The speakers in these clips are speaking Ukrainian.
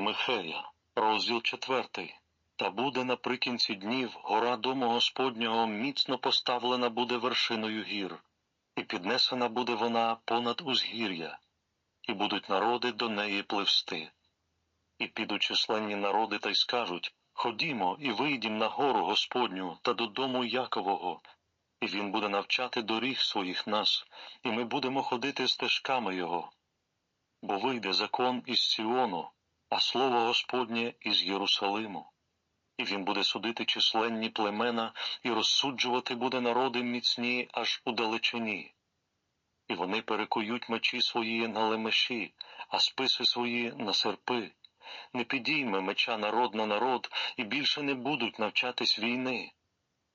Михея, розділ четвертий. Та буде наприкінці днів гора дому Господнього міцно поставлена буде вершиною гір, і піднесена буде вона понад узгір'я, і будуть народи до неї пливсти. І підуть численні народи та й скажуть Ходімо і вийдім на гору Господню та додому Якового, і він буде навчати доріг своїх нас, і ми будемо ходити стежками його. Бо вийде закон із Сіону, а слово Господнє із Єрусалиму. І він буде судити численні племена і розсуджувати буде народи міцні аж у далечині. І вони перекують мечі свої на лемеші, а списи свої на серпи. Не підійме меча народ на народ, і більше не будуть навчатись війни.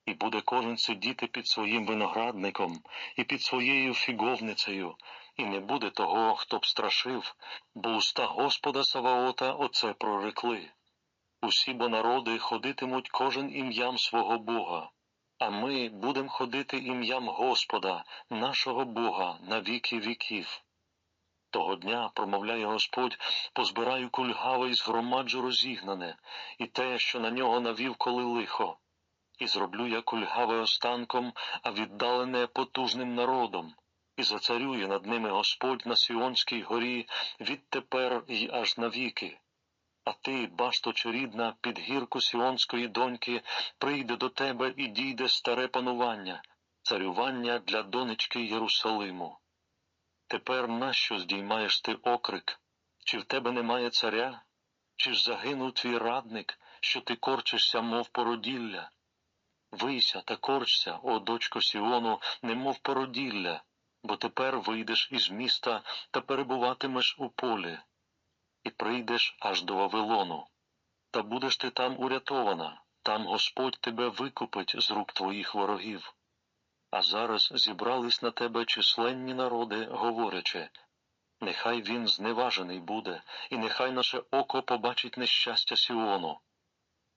І буде кожен сидіти під своїм виноградником і під своєю фіговницею, і не буде того, хто б страшив, бо уста Господа Саваота оце прорекли. Усі бо народи ходитимуть кожен ім'ям свого Бога, а ми будем ходити ім'ям Господа, нашого Бога, на віки віків. Того дня, промовляє Господь, позбираю кульгаве і згромаджу розігнане, і те, що на нього навів коли лихо, і зроблю я кульгаве останком, а віддалене потужним народом, і зацарює над ними Господь на Сіонській горі відтепер й аж навіки. А ти, башто чорідна, під гірку сіонської доньки, прийде до тебе і дійде старе панування, царювання для донечки Єрусалиму. Тепер нащо здіймаєш ти окрик? Чи в тебе немає царя? Чи ж загинув твій радник, що ти корчишся, мов породілля? Вийся та корчся, о дочко Сіону, немов породілля, бо тепер вийдеш із міста та перебуватимеш у полі і прийдеш аж до Вавилону. Та будеш ти там урятована, там Господь тебе викупить з рук твоїх ворогів. А зараз зібрались на тебе численні народи, говорячи нехай він зневажений буде, і нехай наше око побачить нещастя Сіону.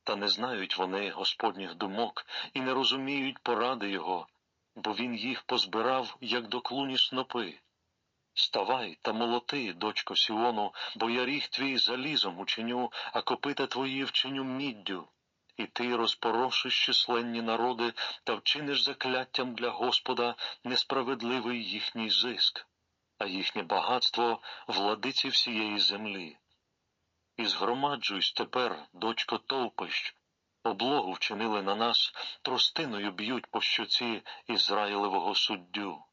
Та не знають вони Господніх думок і не розуміють поради Його, бо він їх позбирав, як до клуні снопи. Ставай та молоти, дочко Сіону, бо я ріг твій залізом учиню, а копита твої вчиню міддю. І ти розпорошиш численні народи та вчиниш закляттям для Господа несправедливий їхній зиск, а їхнє багатство владиці всієї землі. І згромаджуюсь тепер, дочко товпищ, облогу вчинили на нас, тростиною б'ють по щоці Ізраїлевого суддю.